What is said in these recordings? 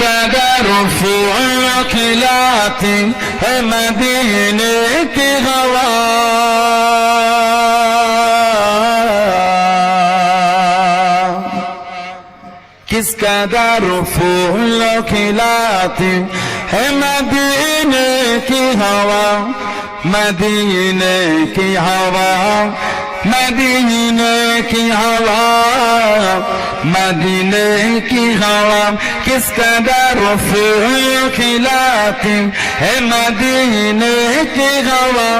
कदर फूल खिलाती है मदीने की हवा किस कदर फूल खिलाती है मदीने की हवा मदीने की हवा मदीने की हवा मदीने की हवा किस कदर फूल खिलाती है मदीने की हवा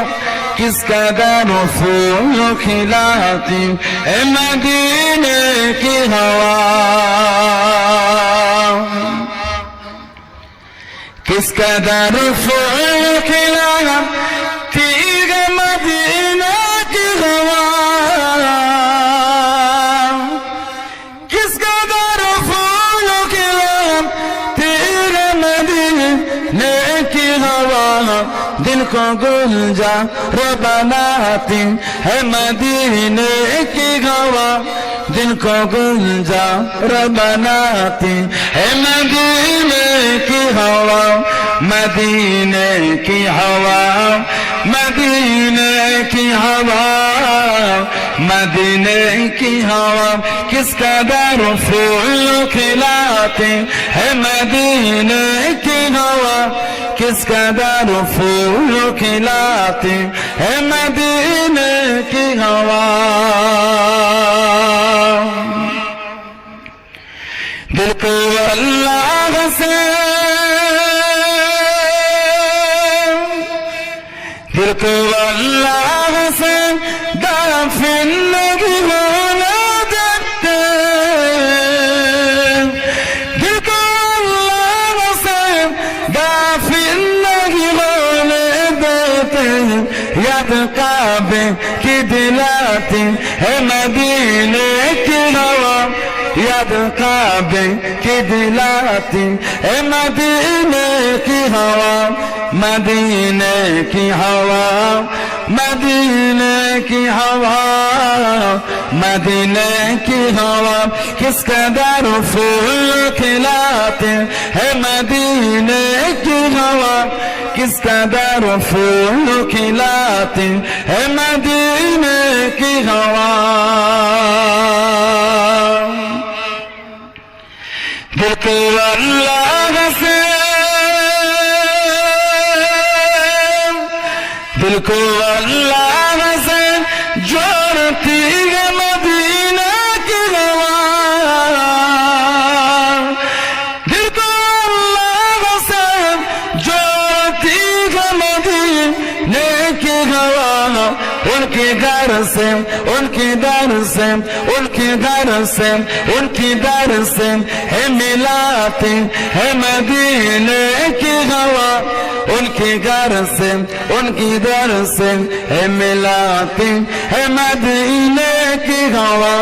किस कदर फूल खिलाती है मदीने की हवा किस कदर फूल खिलाती হওয়া দিল কো গুলজা রে বানাতে হে মদিনে কি হওয়া দিল কো গুলজা রে বানাতে হে মদিনে কি হওয়া? মদিনে কি হওয়া? মদিনে কি হওয়া? مدینے کی ہوا کس کا در پھول کھلاتے ہیں مدینے کی किस कदर फूल खिलाते है मदीने की हवा दिल को अल्लाह से दिल को अल्लाह से दाफिन কাবে কি দিলাতে? হে মদিনে কি হওয়া, ইয়াদ কাবে কি দিলাতে? হে মদিনে কি হওয়া মদিনে কি হওয়া মদিনে কি হওয়া মদিনে কি হওয়া। কিসকা দারু ফুল खिला استدرفوا نكلات مدينة حرام ذكر الله سے دل کو اللہ سے جوڑتی ہے उनके घर से उनके दर से उनके घर से उनकी दर से है मिलाती है मदीने की हवा उनके घर से उनकी दर से है मिलाती है मदीने की हवा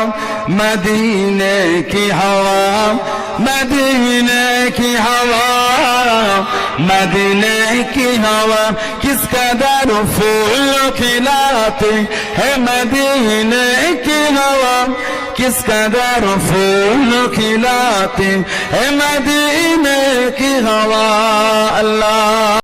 मदीने की हवा मदीने की हवा मदीने की हवा किस कदर फूल खिलाते है मदीने की हवा किस कदर फूल खिलाते है मदीने की हवा अल्लाह